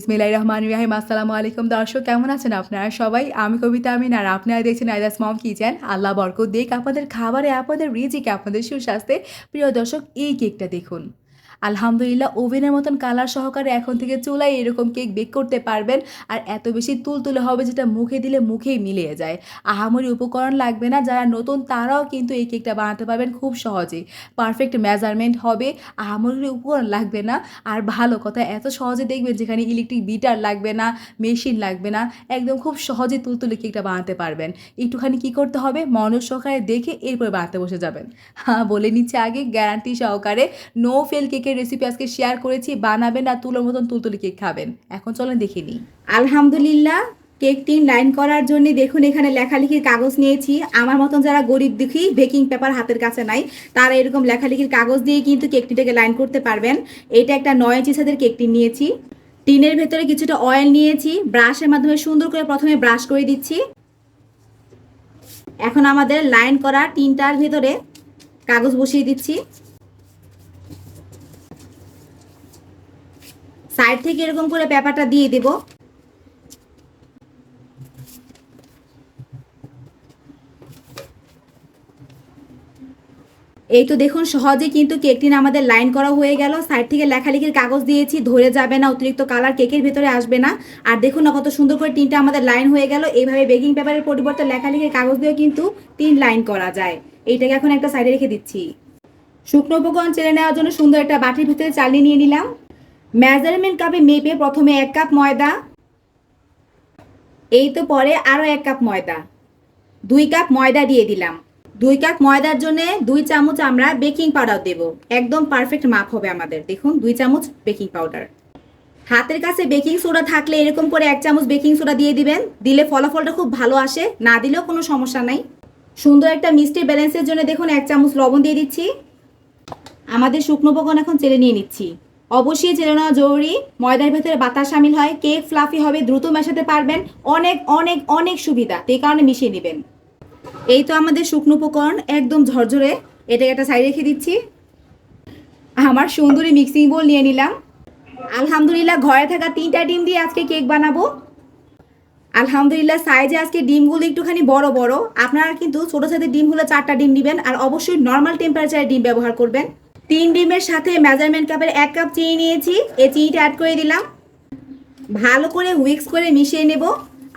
ইসমিল্লাহ রহমান রাহিম। আসসালামু আলাইকুম দর্শক, কেমন আছেন আপনারা সবাই? আমি কবিতা আমিন আর আপনারা দেখছেন আইদাস মম কিচেন। আল্লাহ বরকত দেখ আপনাদের খাবারে, আপনাদের রিজিকে, আপনাদের সুস্বাস্থ্যে। প্রিয় দর্শক, এই কেকটা দেখুন। আলহামদুলিল্লাহ ওভেনের মতন কালার সহকারে এখন থেকে চুলায় এরকম কেক বেক করতে পারবেন। আর এত বেশি তুলতুলে হবে যেটা মুখে দিলে মুখেই মিলিয়ে যায়। আহামরি উপকরণ লাগবে না, যারা নতুন তারাও কিন্তু এই কেকটা বানাতে পারবেন খুব সহজেই। পারফেক্ট মেজারমেন্ট হবে আহামরি উপকরণ লাগবে না। আর ভালো কথা, এত সহজে দেখবেন যেখানে ইলেকট্রিক বিটার লাগবে না, মেশিন লাগবে না, একদম খুব সহজে তুলতুলে কেকটা বানাতে পারবেন। একটুখানি কি করতে হবে? মনোজ সহকারে দেখে এরপর বানাতে বসে যাবেন। হ্যাঁ বলে নিচ্ছে আগে, গ্যারান্টি সহকারে নো ফেল কেকের রেসিপি আজকে শেয়ার করেছি, বানাবেন আর তুলোর মতন তুলতুলি কেক খাবেন। এখন চলেন দেখে নিই। আলহামদুলিল্লাহ কেকটি লাইন করার জন্য দেখুন এখানে লেখালেখির কাগজ নিয়েছি। আমার মতন যারা গরিব দুঃখী বেকিং পেপার হাতের কাছে নাই, তারা এরকম লেখালেখির কাগজ দিয়ে কিন্তু কেকটিটাকে লাইন করতে পারবেন। এটা একটা নয় ইঞ্চি সাইজের কেক টিন নিয়েছি। টিনের ভেতরে কিছুটা অয়েল নিয়েছি ব্রাশের মাধ্যমে সুন্দর করে প্রথমে ব্রাশ করে দিচ্ছি। এখন আমাদের লাইন করা টিনটার ভেতরে কাগজ বসিয়ে দিচ্ছি। সাইড থেকে এরকম করে পেপারটা দিয়ে দেব। এই তো দেখুন, সহজে কিন্তু কেকটি আমাদের লাইন করা হয়ে গেল। সাইড থেকে লেখালেখির কাগজ দিয়েছি, ধরে যাবে না, অতিরিক্ত কালার কেকের ভেতরে আসবে না। আর দেখুন না কত সুন্দর করে তিনটা আমাদের লাইন হয়ে গেল। এইভাবে বেকিং পেপারের পরিবর্তে লেখালেখির কাগজ দিয়েও কিন্তু তিন লাইন করা যায়। এইটাকে এখন একটা সাইডে রেখে দিচ্ছি। শুকনো উপকরণ চেলে নেওয়ার জন্য সুন্দর একটা বাটির ভিতরে চালিয়ে নিয়ে নিলাম। মেজারমেন্ট কাপে মেপে প্রথমে এক কাপ ময়দা, এই তো পরে আরও এক কাপ ময়দা। দুই কাপ ময়দা দিয়ে দিলাম। দুই কাপ ময়দার জন্য দুই চামচ আমরা বেকিং পাউডার দেব। একদম পারফেক্ট মাপ হবে আমাদের। দেখুন, দুই চামচ বেকিং পাউডার। হাতের কাছে বেকিং সোডা থাকলে এরকম করে এক চামচ বেকিং সোডা দিয়ে দিবেন। দিলে ফলাফলটা খুব ভালো আসে, না দিলেও কোনো সমস্যা নাই। সুন্দর একটা মিষ্টি ব্যালেন্সের জন্য দেখুন এক চামচ লবণ দিয়ে দিচ্ছি। আমাদের শুকনো উপকরণ এখন চেলে নিয়ে নিচ্ছি। অবশ্যই চেলে নেওয়া জরুরি। ময়দার ভেতরে বাতাস সামিল হয়, কেক ফ্লাফি হবে, দ্রুত মেশাতে পারবেন। অনেক অনেক অনেক সুবিধা, তো এই কারণে মিশিয়ে নেবেন। এই তো আমাদের শুকনো উপকরণ, একদম ঝরঝরে। এটাকে একটা সাইড রেখে দিচ্ছি। আমার সুন্দরী মিক্সিং বোল নিয়ে নিলাম। আলহামদুলিল্লাহ, ঘরে থাকা তিনটা ডিম দিয়ে আজকে কেক বানাবো। আলহামদুলিল্লাহ সাইজে আজকে ডিমগুলো একটুখানি বড় বড়। আপনারা কিন্তু ছোটো সাইজের ডিম হলে চারটা ডিম নেবেন, আর অবশ্যই নর্মাল টেম্পারেচারে ডিম ব্যবহার করবেন। তিন ডিমের সাথে মেজারমেন্ট কাপের এক কাপ চিনি নিয়েছি। এই চিনিটা অ্যাড করে দিলাম। ভালো করে হুইক্স করে মিশিয়ে নেব।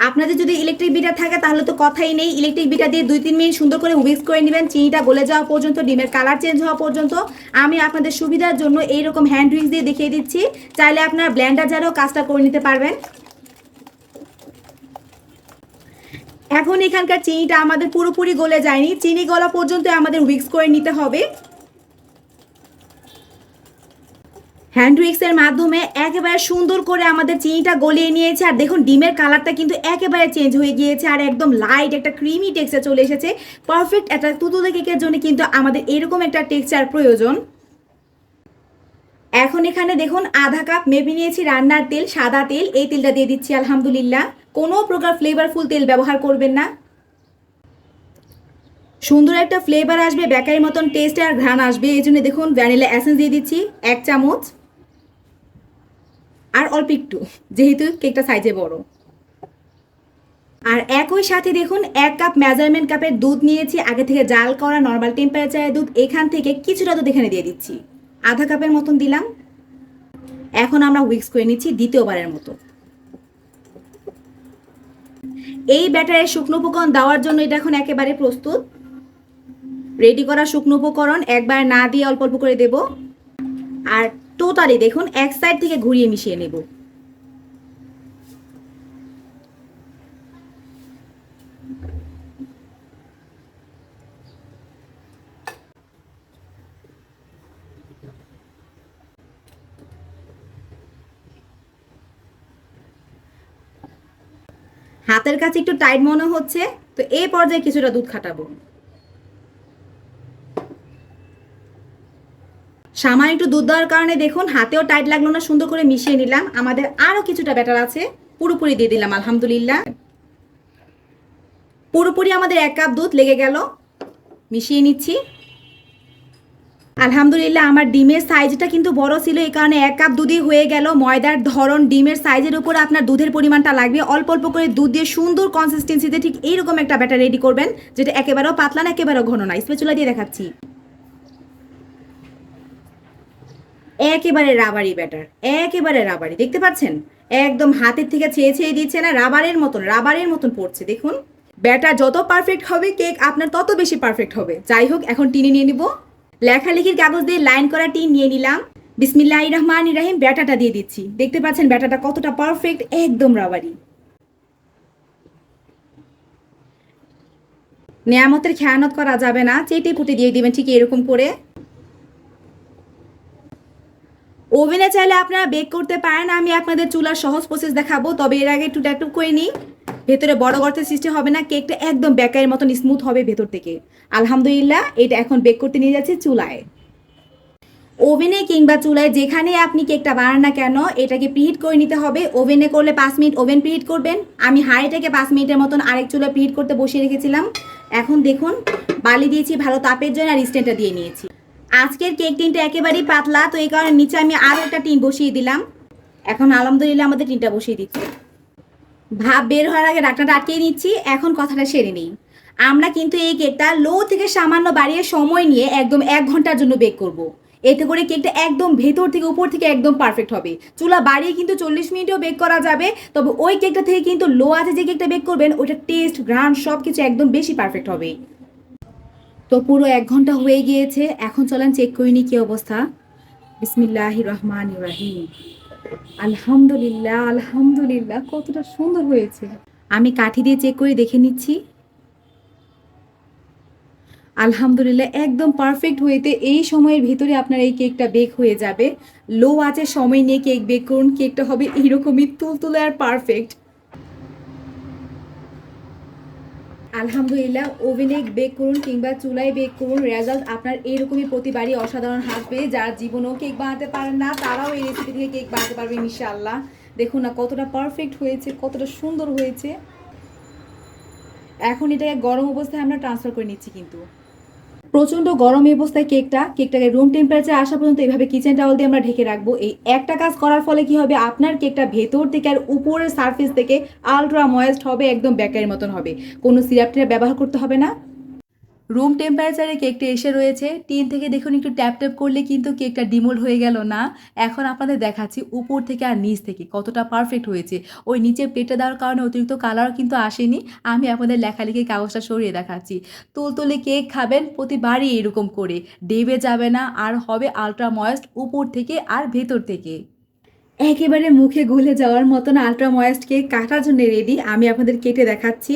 আপনাদের যদি ইলেকট্রিক বিটার থাকে, তাহলে তো কথাই নেই। ইলেকট্রিক বিটার দিয়ে দুই তিন মিনিট সুন্দর করে হুইক্স করে নেবেন। চিনিটা গলে যাওয়া পর্যন্ত, ডিমের কালার চেঞ্জ হওয়া পর্যন্ত। আমি আপনাদের সুবিধার জন্য এইরকম হ্যান্ড হুইক্স দিয়ে দেখিয়ে দিচ্ছি। চাইলে আপনার ব্ল্যান্ডার যারাও কাজটা করে নিতে পারবেন। এখন এখানকার চিনিটা আমাদের পুরোপুরি গলে যায়নি। চিনি গলা পর্যন্ত আমাদের হুইক্স করে নিতে হবে। হ্যান্ড উইক্সের মাধ্যমে একেবারে সুন্দর করে আমাদের চিনিটা গলিয়ে নিয়েছে। আর দেখুন, ডিমের কালারটা কিন্তু একেবারে চেঞ্জ হয়ে গিয়েছে আর একদম লাইট একটা ক্রিমি টেক্সচার চলে এসেছে। পারফেক্ট একটা তুতুলে কেকের জন্য কিন্তু আমাদের এরকম একটা টেক্সচার প্রয়োজন। এখন এখানে দেখুন, আধা কাপ মেপে নিয়েছি রান্নার তেল, সাদা তেল। এই তেলটা দিয়ে দিচ্ছি, আলহামদুলিল্লাহ। কোনো প্রকার ফ্লেভারফুল তেল ব্যবহার করবেন না। সুন্দর একটা ফ্লেভার আসবে, বেকারির মতন টেস্ট আর ঘ্রাণ আসবে। এই জন্য দেখুন ভ্যানিলা অ্যাসেন্স দিয়ে দিচ্ছি, এক চামচ। আর অল্প একটু, যেহেতু কেকটা সাইজে বড়। আর একই সাথে দেখুন, এক কাপ মেজারমেন্ট কাপের দুধ নিয়েছি, আগে থেকে জাল করা নর্মাল টেম্পারেচারের দুধ, এখান থেকে কিছুটা দুধ এখানে দিয়ে দিচ্ছি। আধা কাপের মতন দিলাম। এখন আমরা উইক্স করে নিচ্ছি দ্বিতীয়বারের মতো। এই ব্যাটারে শুকনো উপকরণ দেওয়ার জন্য এটা এখন একেবারে প্রস্তুত। রেডি করা শুকনো উপকরণ, একবার না দিয়ে অল্প অল্প করে দেব। আর টোটালি দেখুন, এক সাইড থেকে ঘুরিয়ে মিশিয়ে নেব। হাতের কাছে একটু টাইট মনে হচ্ছে, তো এই পর্যায়ে কিছুটা দুধ খাটাবো। সামান্য একটু দুধ দেওয়ার কারণে দেখুন, হাতেও টাইট লাগল না, সুন্দর করে মিশিয়ে নিলাম। আমাদের আরও কিছুটা ব্যাটার আছে। পুরোপুরি দিয়ে দিলাম, আলহামদুলিল্লাহ। পুরোপুরি আমাদের এক কাপ দুধ লেগে গেল। মিশিয়ে নিচ্ছি। আলহামদুলিল্লাহ, আমার ডিমের সাইজটা কিন্তু বড় ছিল, এই কারণে এক কাপ দুধই হয়ে গেল। ময়দার ধরন, ডিমের সাইজের উপর আপনার দুধের পরিমাণটা লাগবে। অল্প অল্প করে দুধ দিয়ে সুন্দর কনসিস্টেন্সিতে ঠিক এইরকম একটা ব্যাটার রেডি করবেন, যেটা একেবারেও পাতলা না, একেবারেও ঘন না। স্পেচুলা দিয়ে দেখাচ্ছি। একেবারে রাবারি ব্যাটার, একেবারে রাবারি, দেখতে পাচ্ছেন? একদম হাতের থেকে ছেয়ে ছেয়ে দিচ্ছে না, রাবারের মতন রাবারের মতন পড়ছে, দেখুন। ব্যাটার যত পারফেক্ট হবে কেক আপনার তত বেশি পারফেক্ট হবে। যাই হোক, এখন টিনে নিয়ে নিব। লেখালেখির কাগজ দিয়ে লাইন করা টিন নিয়ে নিলাম। বিসমিল্লাহ রহমান ইরাহিম ব্যাটাটা দিয়ে দিচ্ছি। দেখতে পাচ্ছেন, ব্যাটাটা কতটা পারফেক্ট একদম রাবারি। নেয়ামতের খেয়ানত করা যাবে না, চেটে পুটে দিয়ে দিবেন ঠিক এরকম করে। ওভেনে চাইলে আপনারা বেক করতে পারেন। আমি আপনাদের চুলার সহজ প্রসেস দেখাবো। তবে এর আগে একটু ট্যাটুপ করে নিই। ভেতরে বড় গর্তের সৃষ্টি হবে না। কেকটা একদম বেকারের মতন স্মুথ হবে ভেতর থেকে। আলহামদুলিল্লাহ, এটা এখন বেক করতে নিয়ে যাচ্ছে চুলায়। ওভেনে কিংবা চুলায় যেখানে আপনি কেকটা বানান না কেন, এটাকে প্রিহিট করে নিতে হবে। ওভেনে করলে পাঁচ মিনিট ওভেন প্রিহিট করবেন। আমি হাঁড়িটাকে পাঁচ মিনিটের মতন আরেক চুলা প্রিহিট করতে বসিয়ে রেখেছিলাম। এখন দেখুন, বালি দিয়েছি ভালো তাপের জন্য আর স্ট্যান্ডটা দিয়ে নিয়েছি। আজকের কেক টিনটা একেবারেই পাতলা, তো এই কারণে নিচে আমি আরও একটা টিন বসিয়ে দিলাম। এখন আলহামদুলিল্লাহ আমাদের টিনটা বসিয়ে দিচ্ছি। ভাব বের হওয়ার আগে ডাকনাটা আটকে নিচ্ছি, এখন কথাটা সেরে নিই। আমরা কিন্তু এই কেকটা লো থেকে সামান্য বাড়িয়ে সময় নিয়ে একদম এক ঘণ্টার জন্য বেক করব। এতে করে কেকটা একদম ভেতর থেকে উপর থেকে একদম পারফেক্ট হবে। চুলা বাড়িয়ে কিন্তু চল্লিশ মিনিটেও বেক করা যাবে, তবে ওই কেকটা থেকে কিন্তু লো আছে যে কেকটা বেক করবেন ওটা টেস্ট গ্রান সব কিছু একদম বেশি পারফেক্ট হবে। তো পুরো এক ঘণ্টা হয়ে গিয়েছে, এখন চলেন চেক করিনি কি অবস্থা। বিসমিল্লাহ রহমান রাহিম। আলহামদুলিল্লাহ আলহামদুলিল্লাহ, কতটা সুন্দর হয়েছে। আমি কাঠি দিয়ে চেক করে দেখে নিচ্ছি। আলহামদুলিল্লাহ, একদম পারফেক্ট হয়েতে এই সময়ের ভিতরে আপনার এই কেকটা বেক হয়ে যাবে। লো আছে, সময় নিয়ে কেক বেক করুন। কেকটা হবে এইরকমই তুলতুলে আর পারফেক্ট আলহামদুলিল্লাহ ওভেনে বেক করুন কিংবা চুলায় বেক করুন রেজাল্ট আপনার এইরকমই প্রতিবারই অসাধারণ হাসবে। যার জীবনেও কেক বানাতে পারেন না, তারাও এই রেসিপি থেকে কেক বানাতে পারবে ইনশাআল্লাহ। দেখুন না, কতটা পারফেক্ট হয়েছে, কতটা সুন্দর হয়েছে। এখন এটাকে গরম অবস্থায় আমরা ট্রান্সফার করে নিচ্ছি কিন্তু। প্রচণ্ড গরম অবস্থায় কেকটা, কেকটাকে রুম টেম্পারেচার আসা পর্যন্ত এইভাবে কিচেন টাওয়াল দিয়ে আমরা ঢেকে রাখব। এই একটা কাজ করার ফলে কি হবে? আপনার কেকটা ভেতর থেকে আর উপরের সারফেস থেকে আলট্রা ময়েস্ট হবে, একদম ব্যাকারের মতন হবে। কোনো সিরাপটিরা ব্যবহার করতে হবে না। রুম টেম্পারেচারে কেকটা এসে রয়েছে। টিন থেকে দেখুন, একটু ট্যাপ ট্যাপ করলে কিন্তু কেকটা ডিমোল্ড হয়ে গেল না। এখন আপনাদের দেখাচ্ছি উপর থেকে আর নিচ থেকে কতটা পারফেক্ট হয়েছে। ওই নিচে প্লেটে দেওয়ার কারণে অতিরিক্ত কালার কিন্তু আসেনি। আমি আপনাদের লেখালেখি কাগজটা সরিয়ে দেখাচ্ছি। তুলতুলে কেক খাবেন, প্রতিবারই এরকম করে। ডেবে যাবে না, আর হবে আলট্রা ময়েস্ট উপর থেকে আর ভেতর থেকে। একেবারে মুখে গলে যাওয়ার মতন আলট্রা ময়েস্ট কেক কাটার জন্য রেডি আমি আপনাদের কেটে দেখাচ্ছি।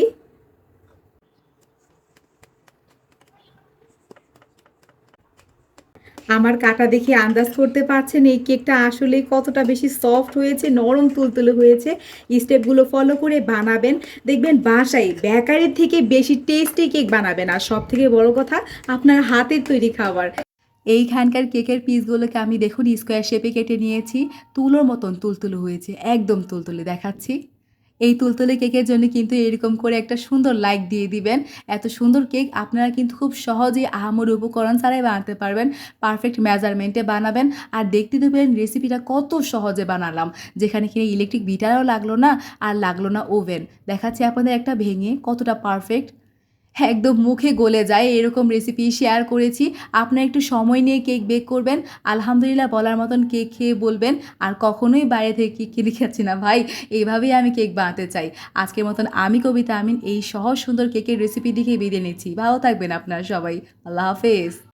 আমার কাটা দেখে আন্দাজ করতে পারছেন এই কেকটা আসলে কতটা বেশি সফট হয়েছে, নরম তুলতুলে হয়েছে। স্টেপগুলো ফলো করে বানাবেন। দেখবেন বাসায় বেকারির থেকে বেশি টেস্টি কেক বানাবেন। আর সব থেকে বড় কথা, আপনার হাতের তৈরি খাবার। এইখানকার কেকের পিসগুলোকে আমি দেখুন স্কোয়ার শেপে কেটে নিয়েছি। তুলোর মতন তুলতুলো হয়েছে, একদম তুলতুলে দেখাচ্ছি। এই তুলতুলে কেকের জন্য কিন্তু এরকম করে একটা সুন্দর লাইক দিয়ে দিবেন। এত সুন্দর কেক আপনারা কিন্তু খুব সহজেই আহামরি উপকরণ ছাড়াই বানাতে পারবেন। পারফেক্ট মেজারমেন্টে বানাবেন। আর দেখতে দেবেন রেসিপিটা কত সহজে বানালাম। যেখানে কিনা ইলেকট্রিক বিটারও লাগল না, আর লাগল না ওভেন। দেখাচ্ছি আপনাদের একটা ভেঙে কতটা পারফেক্ট। একদম মুখে গলে যায়। এরকম রেসিপি শেয়ার করেছি। আপনারা একটু সময় নিয়ে কেক বেক করবেন। আলহামদুলিল্লাহ বলার মতন কেক খেয়ে বলবেন। আর কখনোই বাইরে থেকে কেক কিনে খাচ্ছি না। ভাই, এইভাবেই আমি কেক বানাতে চাই। আজকের মতন আমি, কবিতা আমিন, এই সহজ সুন্দর কেকের রেসিপি দেখে বেরিয়ে নিচ্ছি। ভালো থাকবেন আপনারা সবাই। আল্লাহ হাফেজ।